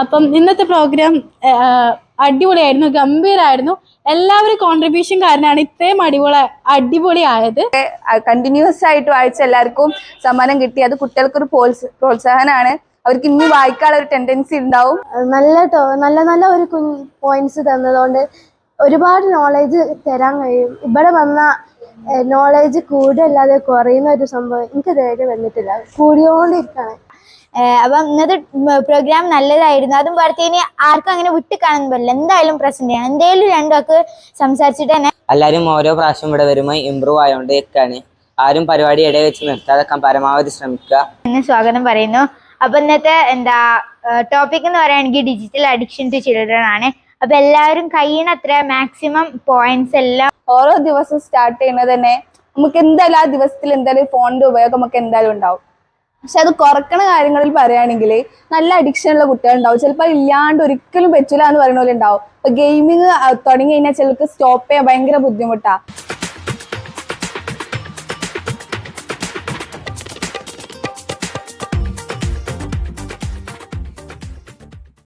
അപ്പം ഇന്നത്തെ പ്രോഗ്രാം അടിപൊളിയായിരുന്നു ഗംഭീരായിരുന്നു. എല്ലാവരും കോൺട്രിബ്യൂഷൻ കാരനാണ്. ഇത്രയും അടിപൊളി അടിപൊളിയായത്. കണ്ടിന്യൂസ് ആയിട്ട് വായിച്ച എല്ലാവർക്കും സമ്മാനം കിട്ടി. അത് കുട്ടികൾക്കൊരു ഒരു പ്രോത്സാഹനമാണ്. അവർക്ക് ഇനി വായിക്കാനുള്ള ഒരു ടെൻഡൻസി ഉണ്ടാവും. നല്ല നല്ല നല്ല ഒരു പോയിന്റ്സ് തന്നതുകൊണ്ട് ഒരുപാട് നോളേജ് തരാൻ കഴിയും. ഇവിടെ വന്ന നോളേജ് കൂടുതലല്ലാതെ കുറയുന്ന ഒരു സംഭവം എനിക്ക് ധൈര്യം വന്നിട്ടില്ല. കൂടിയോണ്ടിരിക്കാണ്. അപ്പം ഇന്നത്തെ പ്രോഗ്രാം നല്ലതായിരുന്നു. അതും പുറത്തേന് ആർക്കും അങ്ങനെ വിട്ട് കാണാൻ പറ്റില്ല. എന്തായാലും പ്രസന്റ് ചെയ്യണം എന്തായാലും രണ്ടുമൊക്കെ സംസാരിച്ചിട്ട് തന്നെ എല്ലാവരും ഓരോ പ്രാവശ്യം ഇവിടെ വരുമ്പോൾ ഇമ്പ്രൂവ് ആയതുകൊണ്ട് നിൽക്കുകയാണ് ആരും പരിപാടി ഇടയിൽ വെച്ച് നിർത്താതെ പരമാവധി ശ്രമിക്കുക. എന്നെ സ്വാഗതം പറയുന്നു. അപ്പൊ ഇന്നത്തെ എന്താ ടോപ്പിക് എന്ന് പറയുകയാണെങ്കിൽ ഡിജിറ്റൽ അഡിക്ഷൻ ടു ചിൽഡ്രൻ ആണ്. അപ്പൊ എല്ലാവരും കഴിയണത്ര മാക്സിമം പോയിന്റ്സ് എല്ലാം ഓരോ ദിവസവും സ്റ്റാർട്ട് ചെയ്യുന്നത് തന്നെ നമുക്ക് എന്തായാലും ആ ദിവസത്തിൽ എന്തായാലും ഫോണിന്റെ ഉപയോഗം നമുക്ക് എന്തായാലും ഉണ്ടാവും. പക്ഷെ അത് കുറക്കണ കാര്യങ്ങളിൽ പറയുകയാണെങ്കിൽ നല്ല അഡിക്ഷൻ ഉള്ള കുട്ടികളുണ്ടാവും. ചിലപ്പോൾ ഇല്ലാണ്ട് ഒരിക്കലും പറ്റില്ല എന്ന് പറയുന്ന പോലെ ഉണ്ടാവും. ഇപ്പൊ ഗെയിമിങ് തുടങ്ങി കഴിഞ്ഞാൽ ചിലർക്ക് സ്റ്റോപ്പ് ചെയ്യാൻ ഭയങ്കര ബുദ്ധിമുട്ടാ.